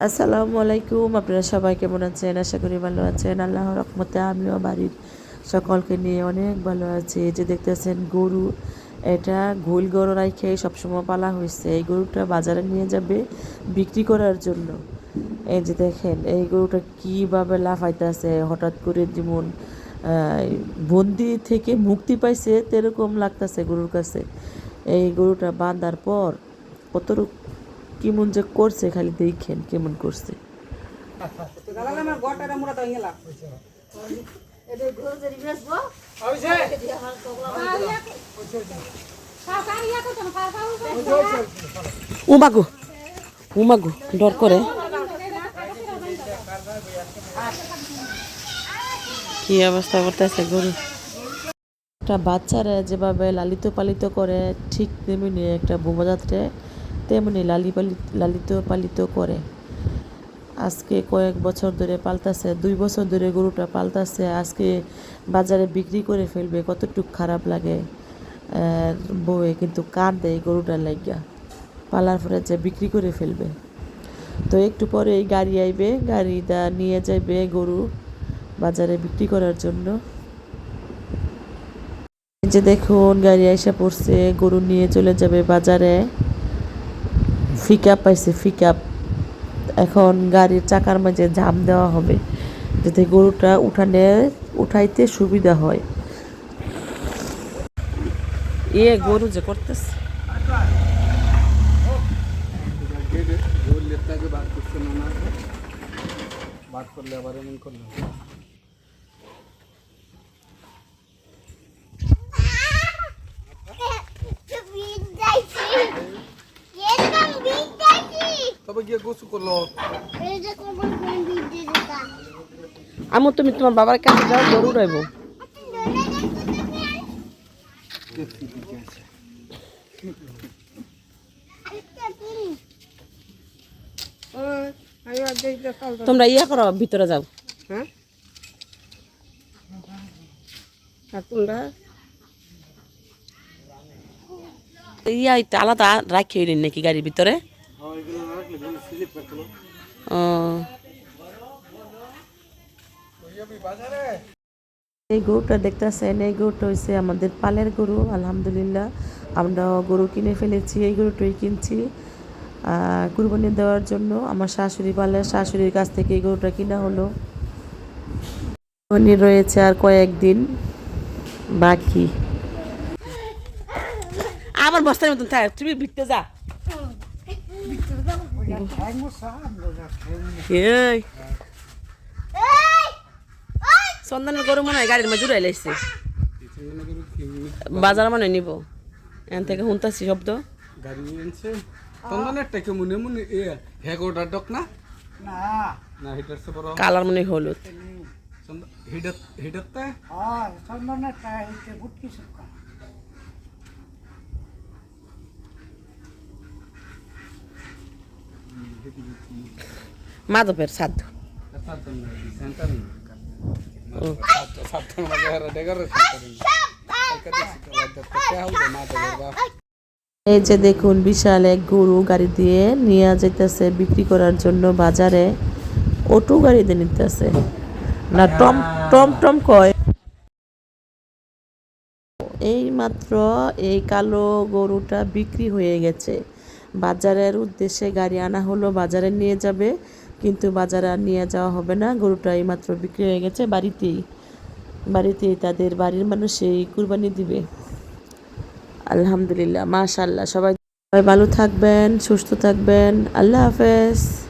আসসালামু আলাইকুম আপনারা সবাই কেমন আছেন? আশা করি ভালো আছেন। আল্লাহর রহমতে আমিও বাড়ির সকলকে নিয়ে অনেক ভালো আছি। এই যে দেখতেছেন গরু এটা গোল গরু রাইখে সবসময় পালা হয়েছে এই গরুটা বাজারে নিয়ে যাবে বিক্রি করার জন্য। এই যে দেখেন এই গরুটা কীভাবে লাফাইতেছে হঠাৎ করে যেমন আহ, বন্দি থেকে মুক্তি পাইছে তেরকম লাগতেছে গরুর কাছে। এই গরুটা বাঁধার পর কতটুকু কেমন যে করছে, খালি দেখেন কেমন করছে। উমাগো উমাগো ডর করে। কি অবস্থা করতেছে গরু? একটা বাচ্চারা যেভাবে লালিত পালিত করে, ঠিক তেমনি একটা বোমাযাত্রে তেমনি লালি লালিত পালিত করে। আজকে কয়েক বছর ধরে পাল্টাছে দুই বছর ধরে গরুটা পাল্টাছে আজকে বাজারে বিক্রি করে ফেলবে, কতটুকু খারাপ লাগে। বউয়ে কিন্তু কান দেয় গরুটার লাগিয়া পালার পরে যে বিক্রি করে ফেলবে। তো একটু পরে এই গাড়ি আইবে, গাড়িটা নিয়ে যাবে গরু বাজারে বিক্রি করার জন্য। যে দেখুন, গাড়ি এসে পড়ছে, গরু নিয়ে চলে যাবে বাজারে। ফিক আপ পাইছে ফিক আপ এখন গাড়ির চাকার মাঝে জাম দেওয়া হবে, যাতে গরুটা উঠানে, উঠাইতে সুবিধা হয়। এ গরু যে করতেছে। বার করলে আবার এমন করলে তবে গিয়ে গোসু করল। আমু তুমি তোমার বাবার কাছে যাও গরু রইব। তোমরা ইয়া করো ভিতরে যাও। হ্যাঁ? তোমরা? ইয়া আলাদা রাখি নাকি গাড়ির ভিতরে? এই গরুটা দেখতেছেন, এই গরুটা হচ্ছে আমাদের পালের গরু, আলহামদুলিল্লাহ। আমরা গরু কিনে ফেলেছি, এই গরুটাই কিনছি। কুরবানি দেওয়ার জন্য আমার শাশুড়ি পালের শাশুড়ির কাছ থেকে এই গরুটা কিনা হলো। কুরবানি রয়েছে আর কয়েকদিন বাকি। আমার বস্তার মতন তুমি ভিতরে যা। এই চন্দনের গরু মনে হয় গাড়ির মাঝে জুড়াই লাইছে বাজার মনে নিব এখান থেকে শুনতাছি শব্দ গাড়ি আনছে তন্দনের টাকে মনে মনে এ হে গোটা ডক না না না হিটার সে বড় কালার মনে হয় হলুদ হিটার হিটারতে হয় চন্দনের টাইতে বুটকি সুক্কা মাধবের সাধ্য সেন্টার ও। সাতটার মাঝে হারা ডেগার সেন্টার কলকাতা শিকার মা দেবের বাপ এই যে দেখুন, বিশাল এক গরু গাড়ি দিয়ে নিয়ে যাইতেছে বিক্রি করার জন্য বাজারে। অটো গাড়িতে নিতেছে। না, টম টম টম কয়? এই মাত্র এই কালো গরুটা বিক্রি হয়ে গেছে। বাজারের উদ্দেশ্যে গাড়ি আনা হলো, বাজারে নিয়ে যাবে, কিন্তু বাজারে আর নিয়ে যাওয়া হবে না। গরুটা এই মাত্র বিক্রি হয়ে গেছে বাড়িতেই। বাড়িতেই তাদের বাড়ির মানুষ এই কুরবানি দিবে। আলহামদুলিল্লাহ মাশাল্লাহ সবাই সবাই ভালো থাকবেন, সুস্থ থাকবেন। আল্লাহ হাফেজ।